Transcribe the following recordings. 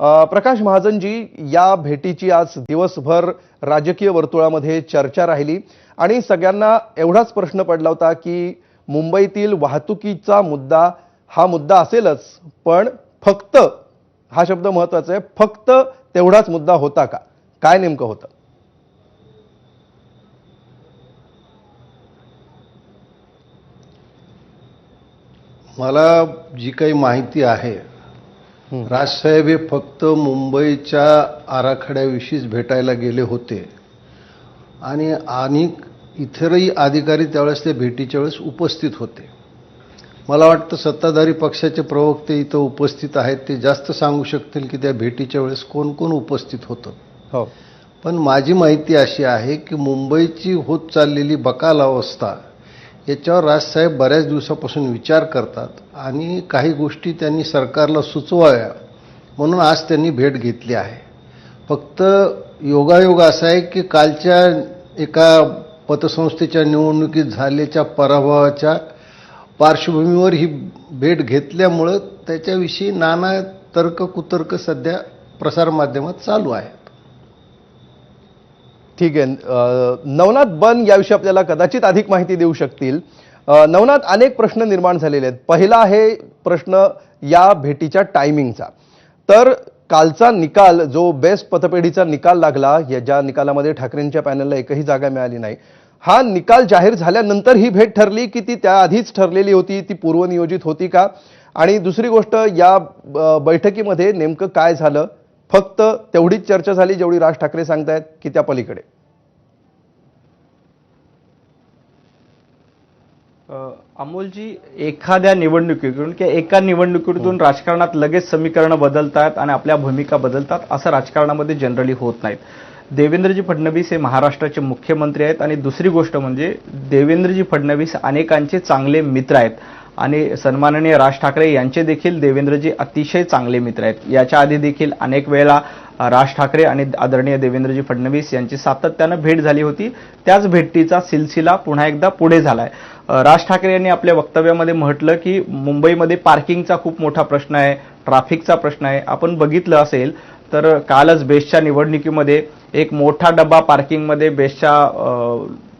प्रकाश महाजनजी या भेटीची आज दिवसभर राजकीय वर्तुळामध्ये चर्चा राहिली आणि सगळ्यांना एवढाच प्रश्न पडला होता की मुंबईतील वाहतुकीचा मुद्दा हा मुद्दा असेलच पण फक्त हा शब्द महत्त्वाचा आहे फक्त तेवढाच मुद्दा होता का? काय नेमकं होतं? मला जी काही माहिती आहे राजसाहेब हे फक्त मुंबईच्या आराखड्याविषयीच भेटायला गेले होते. आणि आणि इतरही अधिकारी त्यावेळेस त्या भेटीच्या वेळेस उपस्थित होते. मला वाटतं सत्ताधारी पक्षाचे प्रवक्ते इथं उपस्थित आहेत ते जास्त सांगू शकतील की त्या भेटीच्या वेळेस कोण कोण उपस्थित होतं. हो. पण माझी माहिती अशी आहे की मुंबईची होत चाललेली बकाल अवस्था याच्यावर राजसाहेब बऱ्याच दिवसापासून विचार करतात आणि काही गोष्टी त्यांनी सरकारला सुचवाव्या म्हणून आज त्यांनी भेट घेतली आहे. फक्त योगायोग असा आहे की कालच्या एका पतसंस्थेच्या निवडणुकीत झालेल्या पराभवाच्या पार्श्वभूमीवर ही भेट घेतल्यामुळं त्याच्याविषयी नाना तर्क कुतर्क सध्या प्रसारमाध्यमात चालू आहे. ठीक आहे. नवनाथ बन याविषयी आपल्याला कदाचित अधिक माहिती देऊ शकतील. नवनाथ अनेक प्रश्न निर्माण झालेले आहेत. पहिला आहे प्रश्न या भेटीच्या टायमिंगचा. तर कालचा निकाल जो बेस्ट पतपेढीचा निकाल लागला या ज्या निकालामध्ये ठाकरेंच्या पॅनलला एकही जागा मिळाली नाही हा निकाल जाहीर झाल्यानंतर ही भेट ठरली की ती त्याआधीच ठरलेली होती ती पूर्वनियोजित होती का? आणि दुसरी गोष्ट या बैठकीमध्ये नेमकं काय झालं? फक्त तेवढीच चर्चा झाली जेवढी राज ठाकरे सांगतायत की त्या पलीकडे. अमोलजी एखाद्या निवडणुकीतून किंवा एका निवडणुकीतून राजकारणात लगेच समीकरणं बदलतात आणि आपल्या भूमिका बदलतात असं राजकारणामध्ये जनरली होत नाहीत. देवेंद्रजी फडणवीस हे महाराष्ट्राचे मुख्यमंत्री आहेत आणि दुसरी गोष्ट म्हणजे देवेंद्रजी फडणवीस अनेकांचे चांगले मित्र आहेत. आणि सन्माननीय राज ठाकरे यांचे देखील देवेंद्रजी अतिशय चांगले मित्र आहेत. याच्या आधी देखील अनेक वेळेला राज ठाकरे आणि आदरणीय देवेंद्रजी फडणवीस यांची सातत्यानं भेट झाली होती. त्याच भेटीचा सिलसिला पुन्हा एकदा पुढे झालाय. आहे राज ठाकरे यांनी आपल्या वक्तव्यामध्ये म्हटलं की मुंबईमध्ये पार्किंगचा खूप मोठा प्रश्न आहे ट्रॅफिकचा प्रश्न आहे. आपण बघितलं असेल तर कालच बेस्टच्या निवडणुकीमध्ये एक मोठा डब्बा पार्किंगमध्ये बेस्टच्या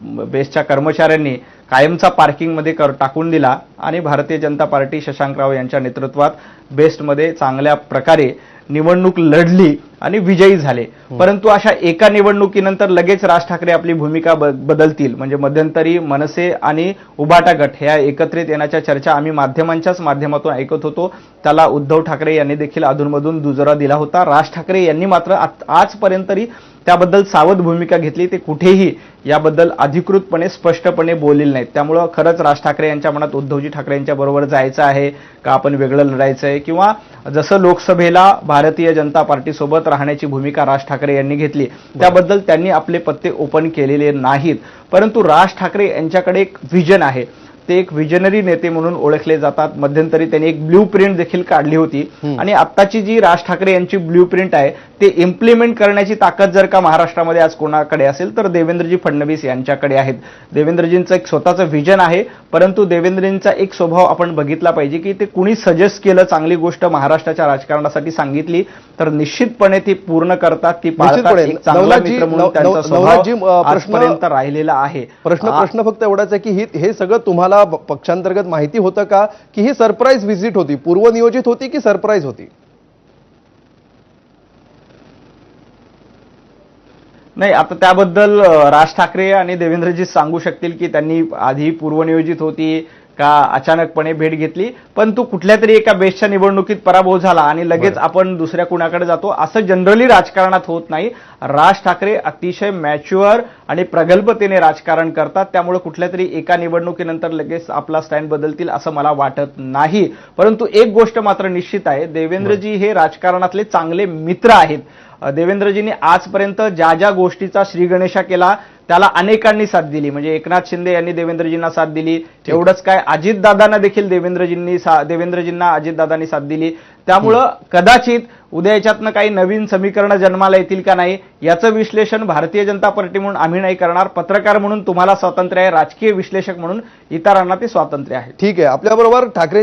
बेस्टच्या कर्मचाऱ्यांनी कायमचा पार्किंगमध्ये कर टाकून दिला आणि भारतीय जनता पार्टी शशांकराव यांच्या नेतृत्वात बेस्टमध्ये चांगल्या प्रकारे निवडणूक लढली आणि विजयी झाले. परंतु अशा एका निवडणुकीनंतर लगेच राज ठाकरे आपली भूमिका ब- बदलतील. म्हणजे मध्यंतरी मनसे आणि उभाटा गट ह्या एकत्रित येण्याच्या चर्चा आम्ही माध्यमांच्याच माध्यमातून ऐकत होतो. त्याला उद्धव ठाकरे यांनी देखील अधूनमधून दुजोरा दिला होता. राज ठाकरे यांनी मात्र आत- आजपर्यंतरी त्याबद्दल सावध भूमिका घेतली ते कुठेही याबद्दल अधिकृतपणे स्पष्टपणे बोललेले नाहीत. त्यामुळं खरंच राज ठाकरे यांच्या मनात उद्धवजी ठाकरे यांच्या बरोबर जायचं आहे का आपण वेगळं लढायचं आहे किंवा जसं लोकसभेला भारतीय जनता पार्टीसोबत राहण्याची भूमिका राज ठाकरे यांनी घेतली त्याबद्दल त्यांनी आपले पत्ते ओपन केलेले नाहीत. परंतु राज ठाकरे यांच्याकडे एक व्हिजन आहे. ते एक विजनरी नेते म्हणून ओळखले जातात. मध्यंतरी त्यांनी एक ब्ल्यू प्रिंट देखील काढली होती. आणि आत्ताची जी राज ठाकरे यांची ब्ल्यू प्रिंट आहे ते इम्प्लिमेंट करण्याची ताकद जर का महाराष्ट्रामध्ये आज कोणाकडे असेल तर देवेंद्रजी फडणवीस यांच्याकडे आहेत. देवेंद्रजींचं एक स्वतःचं व्हिजन आहे. परंतु देवेंद्रजींचा एक स्वभाव आपण बघितला पाहिजे की ते कुणी सजेस्ट केलं चांगली गोष्ट महाराष्ट्राच्या राजकारणासाठी सांगितली तर निश्चितपणे ती पूर्ण करतात ती आजपर्यंत राहिलेला आहे. प्रश्न प्रश्न फक्त एवढाच आहे की ही हे सगळं तुम्हाला पक्षांतर्गत माहिती होतं का? की ही सरप्राईज व्हिजिट होती. पूर्वनियोजित होती की सरप्राईज होती? नाही आता त्याबद्दल राज ठाकरे आणि देवेंद्रजी सांगू शकतील की त्यांनी आधी पूर्वनियोजित होती का अचानकपणे भेट घेतली पण तो कुठल्या तरी एका बेस्टच्या निवडणुकीत पराभव झाला आणि लगेच आपण दुसऱ्या कुणाकडे जातो असं जनरली राजकारणात होत नाही. राज ठाकरे अतिशय मॅच्युअर आणि प्रगल्भतेने राजकारण करतात त्यामुळे कुठल्या तरी एका निवडणुकीनंतर लगेच आपला स्टँड बदलतील असं मला वाटत नाही. परंतु एक गोष्ट मात्र निश्चित आहे देवेंद्रजी हे राजकारणातले चांगले मित्र आहेत. देवेंद्रजींनी आजपर्यंत ज्या ज्या गोष्टीचा श्रीगणेशा केला त्याला अनेकांनी साथ दिली. म्हणजे एकनाथ शिंदे यांनी देवेंद्रजींना साथ दिली. एवढंच काय अजितदादांना देखील देवेंद्रजींनी सा- देवेंद्रजींना अजितदादांनी साथ दिली. त्यामुळं कदाचित उद्या याच्यातनं काही नवीन समीकरणं जन्माला येतील का नाही याचं विश्लेषण भारतीय जनता पार्टी म्हणून आम्ही नाही करणार. पत्रकार म्हणून तुम्हाला स्वातंत्र्य आहे राजकीय विश्लेषक म्हणून इतरांना ते स्वातंत्र्य आहे. ठीक आहे. आपल्याबरोबर ठाकरे